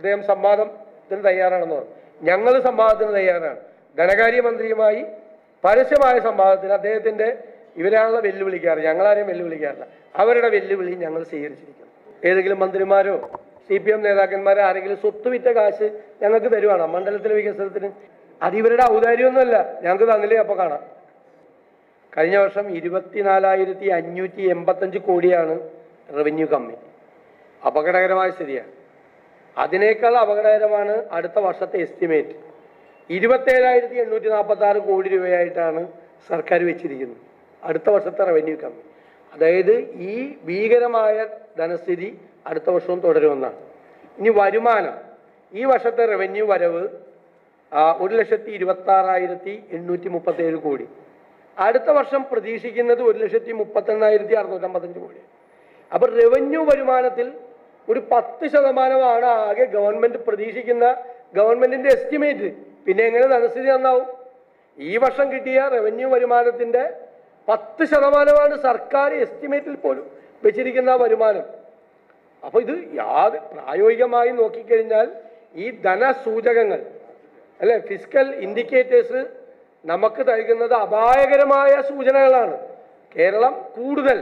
അദ്ദേഹം സംവാദത്തിന് തയ്യാറാണെന്ന് പറഞ്ഞു. ഞങ്ങൾ സംവാദത്തിന് തയ്യാറാണ്. ധനകാര്യമന്ത്രിയുമായി പരസ്യമായ സംവാദത്തിന് അദ്ദേഹത്തിന്റെ ഇവരാണല്ലോ വെല്ലുവിളിക്കാറ്. ഞങ്ങളാരെയും വെല്ലുവിളിക്കാറില്ല. അവരുടെ വെല്ലുവിളി ഞങ്ങൾ സ്വീകരിച്ചിരിക്കുന്നു. ഏതെങ്കിലും മന്ത്രിമാരോ സി പി എം നേതാക്കന്മാരോ ആരെങ്കിലും സ്വത്ത് വിറ്റ കാശ് ഞങ്ങൾക്ക് തരുവാണ്? മണ്ഡലത്തിലെ വികസനത്തിന്? അത് ഇവരുടെ ഔദാര്യമൊന്നുമല്ല. ഞങ്ങൾക്ക് തന്നില്ലേ അപ്പോൾ കാണാം. കഴിഞ്ഞ വർഷം ഇരുപത്തിനാലായിരത്തി അഞ്ഞൂറ്റി എൺപത്തഞ്ച് കോടിയാണ് റവന്യൂ കമ്മി. അപകടകരമായ സ്ഥിതിയാണ്. അതിനേക്കാൾ അപകടകരമാണ് അടുത്ത വർഷത്തെ എസ്റ്റിമേറ്റ് ഇരുപത്തേഴായിരത്തി എണ്ണൂറ്റി നാൽപ്പത്തി ആറ് കോടി രൂപയായിട്ടാണ് സർക്കാർ വെച്ചിരിക്കുന്നത്. അടുത്ത വർഷത്തെ റവന്യൂ കമ്മി. അതായത് ഈ ഭീകരമായ ധനസ്ഥിതി അടുത്ത വർഷവും തുടരുമെന്നാണ്. ഇനി വരുമാനം. ഈ വർഷത്തെ റവന്യൂ വരവ് ഒരു ലക്ഷത്തി ഇരുപത്തി ആറായിരത്തി എണ്ണൂറ്റി മുപ്പത്തി ഏഴ് കോടി. അടുത്ത വർഷം പ്രതീക്ഷിക്കുന്നത് ഒരു ലക്ഷത്തി മുപ്പത്തെണ്ണായിരത്തി അറുന്നൂറ്റമ്പത്തഞ്ച് കോടി അപ്പോൾ റവന്യൂ വരുമാനത്തിൽ ഒരു പത്ത് ശതമാനമാണ് ആകെ ഗവൺമെന്റ് പ്രതീക്ഷിക്കുന്ന ഗവൺമെന്റിന്റെ എസ്റ്റിമേറ്റ്. പിന്നെ എങ്ങനെ ധനസ്ഥിതി നന്നാവും? ഈ വർഷം കിട്ടിയ റവന്യൂ വരുമാനത്തിന്റെ പത്ത് ശതമാനമാണ് സർക്കാർ എസ്റ്റിമേറ്റിൽ പോലും വെച്ചിരിക്കുന്ന വരുമാനം. അപ്പൊ ഇത് യാത് പ്രായോഗികമായി നോക്കിക്കഴിഞ്ഞാൽ ഈ ധനസൂചകങ്ങൾ അല്ലെ ഫിസിക്കൽ ഇൻഡിക്കേറ്റേഴ്സ് നമുക്ക് നൽകുന്നത് അപായകരമായ സൂചനകളാണ്. കേരളം കൂടുതൽ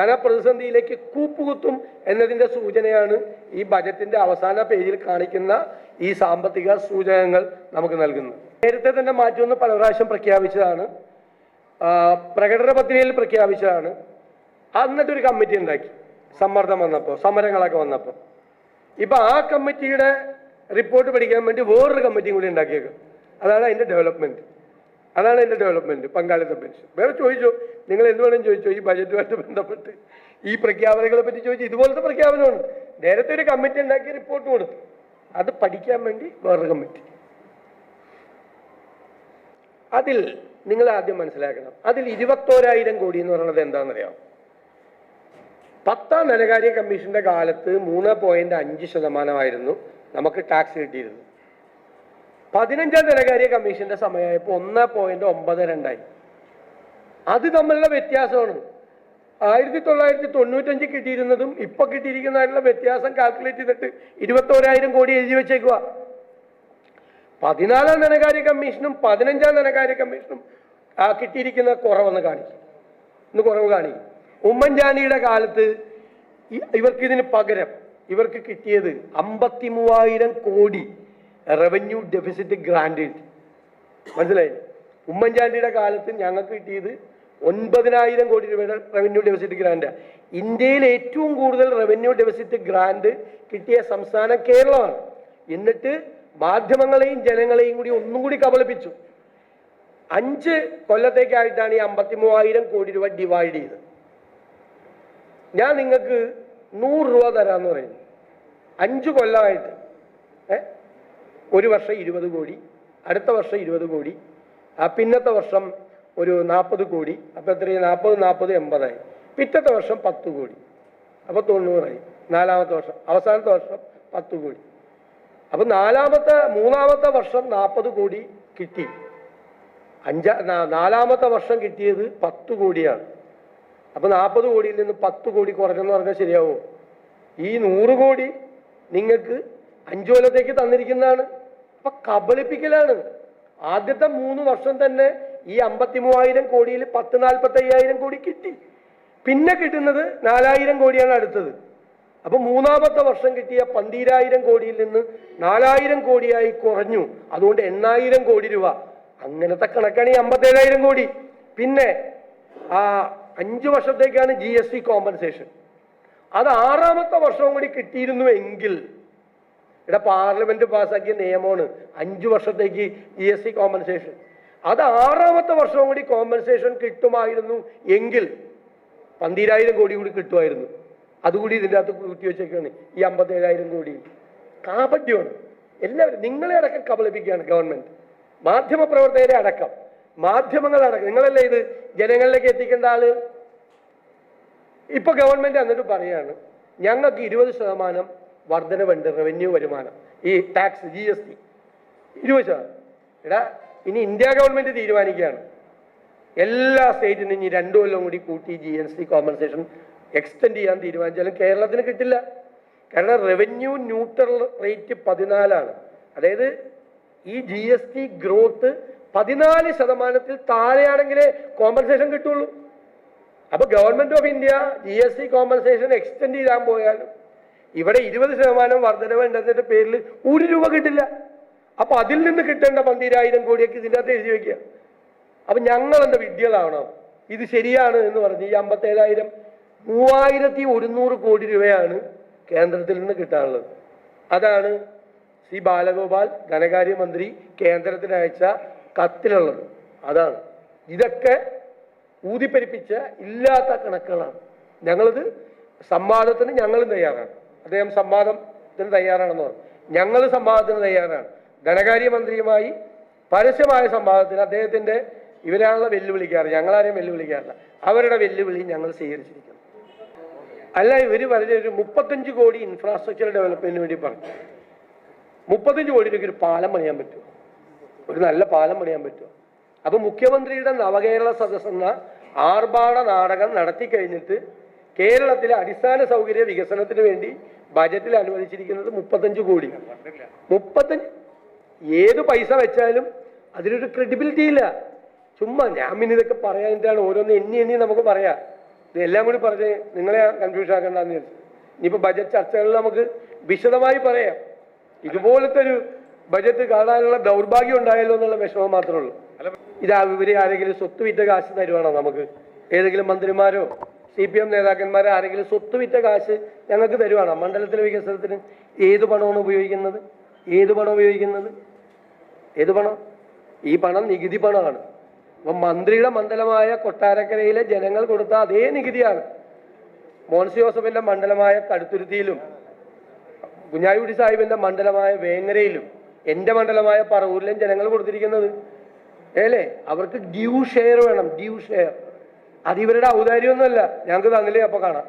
ധനപ്രതിസന്ധിയിലേക്ക് കൂപ്പുകുത്തും എന്നതിന്റെ സൂചനയാണ് ഈ ബജറ്റിന്റെ അവസാന പേജിൽ കാണിക്കുന്ന ഈ സാമ്പത്തിക സൂചകങ്ങൾ നമുക്ക് നൽകുന്നത്. നേരത്തെ തന്നെ മാറ്റുമെന്ന് പല പ്രാവശ്യം പ്രഖ്യാപിച്ചതാണ്. പ്രകടന പത്രികയിൽ പ്രഖ്യാപിച്ചതാണ്. എന്നിട്ട് ഒരു കമ്മിറ്റി ഉണ്ടാക്കി. സമ്മർദ്ദം വന്നപ്പോൾ സമരങ്ങളൊക്കെ വന്നപ്പോൾ. ഇപ്പൊ ആ കമ്മിറ്റിയുടെ റിപ്പോർട്ട് പഠിക്കാൻ വേണ്ടി വേറൊരു കമ്മിറ്റിയും കൂടി ഉണ്ടാക്കിയേക്കും. അതാണ് അതിന്റെ ഡെവലപ്മെന്റ് അതാണ് എന്റെ ഡെവലപ്മെന്റ് പങ്കാളിത്ത പെൻഷൻ വേറെ ചോദിച്ചോ? നിങ്ങൾ എന്ത് വേണം ചോദിച്ചോ ഈ ബജറ്റുമായിട്ട് ബന്ധപ്പെട്ട്. ഈ പ്രഖ്യാപനങ്ങളെ പറ്റി ചോദിച്ചു? ഇതുപോലത്തെ പ്രഖ്യാപനമാണ്. നേരത്തെ ഒരു കമ്മിറ്റി ഉണ്ടാക്കി റിപ്പോർട്ട് കൊടുത്തു. അത് പഠിക്കാൻ വേണ്ടി വേറൊരു കമ്മിറ്റി അതിൽ നിങ്ങൾ ആദ്യം മനസ്സിലാക്കണം. അതിൽ ഇരുപത്തോരായിരം കോടി എന്ന് പറയുന്നത് എന്താണെന്നറിയാം പത്താം ധനകാര്യ കമ്മീഷന്റെ കാലത്ത് മൂന്ന് പോയിന്റ് അഞ്ച് ശതമാനമായിരുന്നു നമുക്ക് ടാക്സ് കിട്ടിയിരുന്നത്. പതിനഞ്ചാം ധനകാര്യ കമ്മീഷന്റെ സമയമായപ്പോൾ ഒന്ന് പോയിന്റ് ഒമ്പത് രണ്ടായി. അത് തമ്മിലുള്ള വ്യത്യാസമാണ്. ആയിരത്തി തൊള്ളായിരത്തി തൊണ്ണൂറ്റഞ്ച് കിട്ടിയിരുന്നതും ഇപ്പൊ കിട്ടിയിരിക്കുന്നതായിട്ടുള്ള വ്യത്യാസം കാൽക്കുലേറ്റ് ചെയ്തിട്ട് ഇരുപത്തോരായിരം കോടി എഴുതി വെച്ചേക്കുക പതിനാലാം ധനകാര്യ കമ്മീഷനും പതിനഞ്ചാം ധനകാര്യ കമ്മീഷനും ആ കിട്ടിയിരിക്കുന്ന കുറവെന്ന് കാണിക്കും. ഇന്ന് കുറവ് കാണിക്കും. ഉമ്മൻചാണ്ടിയുടെ കാലത്ത് ഇവർക്ക് ഇതിന് പകരം ഇവർക്ക് കിട്ടിയത് അമ്പത്തി മൂവായിരം കോടി. റവന്യൂ ഡെഫിസിറ്റ് കിട്ടി മനസ്സിലായി? ഉമ്മൻചാണ്ടിയുടെ കാലത്ത് ഞങ്ങൾക്ക് കിട്ടിയത് ഒൻപതിനായിരം കോടി രൂപയുടെ റവന്യൂ ഡെഫിസിറ്റ് ഗ്രാൻഡ് ഇന്ത്യയിൽ ഏറ്റവും കൂടുതൽ റവന്യൂ ഡെഫിസിറ്റ് ഗ്രാൻഡ് കിട്ടിയ സംസ്ഥാനം കേരളമാണ്. എന്നിട്ട് മാധ്യമങ്ങളെയും ജനങ്ങളെയും കൂടി ഒന്നും കൂടി കബളിപ്പിച്ചു. അഞ്ച് കൊല്ലത്തേക്കായിട്ടാണ് ഈ അമ്പത്തി മൂവായിരം കോടി രൂപ ഡിവൈഡ് ചെയ്തത്. ഞാൻ നിങ്ങൾക്ക് നൂറ് രൂപ തരാമെന്ന് പറയുന്നു. അഞ്ച് കൊല്ലമായിട്ട്. ഒരു വർഷം ഇരുപത് കോടി അടുത്ത വർഷം ഇരുപത് കോടി ആ പിന്നത്തെ വർഷം ഒരു നാൽപ്പത് കോടി അപ്പോൾ എത്രയും നാൽപ്പത് നാൽപ്പത് എൺപതായി. പിറ്റത്തെ വർഷം പത്ത് കോടി അപ്പോൾ തൊണ്ണൂറായി. നാലാമത്തെ വർഷം അവസാനത്തെ വർഷം പത്ത് കോടി. അപ്പോൾ നാലാമത്തെ മൂന്നാമത്തെ വർഷം നാൽപ്പത് കോടി കിട്ടി. അഞ്ചാ നാലാമത്തെ വർഷം കിട്ടിയത് പത്ത് കോടിയാണ്. അപ്പൊ നാൽപ്പത് കോടിയിൽ നിന്ന് പത്ത് കോടി കുറഞ്ഞെന്ന് പറഞ്ഞാൽ ശരിയാവോ? ഈ നൂറ് കോടി നിങ്ങൾക്ക് അഞ്ചു കൊല്ലത്തേക്ക് തന്നിരിക്കുന്നതാണ്. അപ്പൊ കബളിപ്പിക്കലാണ്. ആദ്യത്തെ മൂന്ന് വർഷം തന്നെ ഈ അമ്പത്തി മൂവായിരം കോടിയിൽ പത്ത് നാൽപ്പത്തി അയ്യായിരം കോടി കിട്ടി. പിന്നെ കിട്ടുന്നത് നാലായിരം കോടിയാണ് അടുത്തത്. അപ്പൊ മൂന്നാമത്തെ വർഷം കിട്ടിയ പന്തീരായിരം കോടിയിൽ നിന്ന് നാലായിരം കോടിയായി കുറഞ്ഞു. അതുകൊണ്ട് എണ്ണായിരം കോടി രൂപ. അങ്ങനത്തെ കണക്കാണ് ഈ അമ്പത്തേഴായിരം കോടി. പിന്നെ ആ അഞ്ചു വർഷത്തേക്കാണ് ജി എസ് ടി കോമ്പൻസേഷൻ അത് ആറാമത്തെ വർഷവും കൂടി കിട്ടിയിരുന്നു എങ്കിൽ ഇവിടെ പാർലമെന്റ് പാസ്സാക്കിയ നിയമമാണ് അഞ്ചു വർഷത്തേക്ക് ജി എസ് ടി കോമ്പൻസേഷൻ അത് ആറാമത്തെ വർഷവും കൂടി കോമ്പൻസേഷൻ കിട്ടുമായിരുന്നു എങ്കിൽ പന്തിരായിരം കോടി കൂടി കിട്ടുമായിരുന്നു. അതുകൂടി ഇതിന്റെ അകത്ത് കൂട്ടി വെച്ചേക്കാണ് ഈ അമ്പത്തേഴായിരം കോടി. കാപട്യമാണ്. എല്ലാവരും നിങ്ങളെ അടക്കം കബളിപ്പിക്കുകയാണ് ഗവൺമെന്റ് മാധ്യമ പ്രവർത്തകരെ അടക്കം. മാധ്യമങ്ങൾ അടക്കം. നിങ്ങളല്ലേ ഇത് ജനങ്ങളിലേക്ക് എത്തിക്കേണ്ട ആൾ? ഇപ്പൊ ഗവൺമെന്റ് എന്നിട്ട് പറയാണ് ഞങ്ങൾക്ക് ഇരുപത് ശതമാനം വർധനവുണ്ട് റവന്യൂ വരുമാനം. ഈ ടാക്സ് ജി എസ് ടി ഇരുപത് ശതമാനം. എടാ ഇനി ഇന്ത്യ ഗവൺമെന്റ് തീരുമാനിക്കുകയാണ്. എല്ലാ സ്റ്റേറ്റിനും ഇനി രണ്ടു കൊല്ലം കൂടി കൂട്ടി G S T compensation extend ചെയ്യാൻ തീരുമാനിച്ചാലും കേരളത്തിന് കിട്ടില്ല. കാരണം റവന്യൂ ന്യൂട്രൽ റേറ്റ് പതിനാലാണ്. അതായത് ഈ ജി എസ് ടി ഗ്രോത്ത് പതിനാല് ശതമാനത്തിൽ താഴെയാണെങ്കിലേ കോമ്പൻസേഷൻ കിട്ടുള്ളൂ. അപ്പൊ government of India G S T compensation extend ചെയ്യാൻ പോയാലും ഇവിടെ ഇരുപത് ശതമാനം വർധനവ് ഉണ്ടെന്നതിന്റെ പേരിൽ ഒരു രൂപ കിട്ടില്ല. അപ്പൊ അതിൽ നിന്ന് കിട്ടേണ്ട പന്തിരായിരം കോടിയൊക്കെ ഇതിന്റെ അകത്ത് എഴുതി വെക്കുക. അപ്പൊ ഞങ്ങൾ എന്താ വിഡ്ഢികളാവണം ഇത് ശരിയാണ് എന്ന് പറഞ്ഞ് ഈ അമ്പത്തേഴായിരം മൂവായിരത്തി ഒരുന്നൂറ് കോടി രൂപയാണ് കേന്ദ്രത്തിൽ നിന്ന് കിട്ടാനുള്ളത്. അതാണ് ശ്രീ ബാലഗോപാൽ ധനകാര്യമന്ത്രി കേന്ദ്രത്തിന് അയച്ച കത്തിലുള്ളത്. അതാണ്. ഇതൊക്കെ ഊതിപ്പെരിപ്പിച്ച ഇല്ലാത്ത കണക്കുകളാണ്. ഞങ്ങളിത് സംവാദത്തിന് ഞങ്ങളും തയ്യാറാണ്. അദ്ദേഹം സംവാദത്തിന് തയ്യാറാണെന്ന് പറഞ്ഞു. ഞങ്ങൾ സംവാദത്തിന് തയ്യാറാണ്. ധനകാര്യമന്ത്രിയുമായി പരസ്യമായ സംവാദത്തിന് അദ്ദേഹത്തിന്റെ ഇവരാണല്ലോ വെല്ലുവിളിക്കാറ്. ഞങ്ങളാരെയും വെല്ലുവിളിക്കാറില്ല. അവരുടെ വെല്ലുവിളി ഞങ്ങൾ സ്വീകരിച്ചിരിക്കുന്നു. അല്ല ഇവർ പറഞ്ഞ ഒരു മുപ്പത്തഞ്ച് കോടി ഇൻഫ്രാസ്ട്രക്ചർ ഡെവലപ്മെന്റിന് വേണ്ടി പറഞ്ഞു. മുപ്പത്തഞ്ച് കോടി രൂപയ്ക്ക് ഒരു പാലം പണിയാൻ പറ്റുമോ? ഒരു നല്ല പാലം പണിയാൻ പറ്റുമോ? അപ്പൊ മുഖ്യമന്ത്രിയുടെ നവകേരള സദസ്സെന്ന ആർഭാട നാടകം നടത്തി കഴിഞ്ഞിട്ട് കേരളത്തിലെ അടിസ്ഥാന സൗകര്യ വികസനത്തിന് വേണ്ടി ബജറ്റിൽ അനുവദിച്ചിരിക്കുന്നത് മുപ്പത്തഞ്ച് കോടി. മുപ്പത്തഞ്ച് ഏത് പൈസ വെച്ചാലും അതിനൊരു ക്രെഡിബിലിറ്റി ഇല്ല. ചുമ്മാ ഞാൻ പിന്നെ ഇതൊക്കെ പറയാനിട്ടാണ് ഓരോന്ന് എണ്ണി എണ്ണി നമുക്ക് പറയാം. ഇതെല്ലാം കൂടി പറഞ്ഞ് നിങ്ങളെ കൺഫ്യൂഷൻ ആക്കണ്ടെന്ന് വിചാരിച്ചു. ഇനിയിപ്പോ ബജറ്റ് ചർച്ചകളിൽ നമുക്ക് വിശദമായി പറയാം. ഇതുപോലത്തെ ഒരു ബജറ്റ് കാണാനുള്ള ദൗർഭാഗ്യം ഉണ്ടായല്ലോ എന്നുള്ള വിഷമം മാത്രമേ ഉള്ളൂ. ഇതാ ഇവരെ ആരെങ്കിലും സ്വത്ത് വിറ്റ കാശ് തരുവാണോ നമുക്ക്? ഏതെങ്കിലും മന്ത്രിമാരോ? സി പി എം നേതാക്കന്മാർ ആരെങ്കിലും സ്വത്ത് വിറ്റ കാശ് ഞങ്ങൾക്ക് തരുവാണോ? മണ്ഡലത്തിലെ വികസനത്തിന് ഏത് പണമാണ് ഉപയോഗിക്കുന്നത്? ഏത് പണം ഉപയോഗിക്കുന്നത്? ഏത് പണം? ഈ പണം നികുതി പണമാണ്. അപ്പം മന്ത്രിയുടെ മണ്ഡലമായ കൊട്ടാരക്കരയിലെ ജനങ്ങൾ കൊടുത്ത അതേ നികുതിയാണ്. മോൻസി ജോസഫിന്റെ മണ്ഡലമായ കടുത്തുരുത്തിയിലും കുഞ്ഞായിക്കുട്ടി സാഹിബിന്റെ മണ്ഡലമായ വേങ്ങരയിലും എന്റെ മണ്ഡലമായ പറവൂരിലും ജനങ്ങൾ കൊടുത്തിരിക്കുന്നത്. അല്ലേ? അവർക്ക് ഡ്യൂ ഷെയർ വേണം ഡ്യൂ ഷെയർ അത് ഇവരുടെ ഔദാര്യമൊന്നുമല്ല. ഞങ്ങൾക്ക് തന്നില്ലേ അപ്പൊ കാണാം.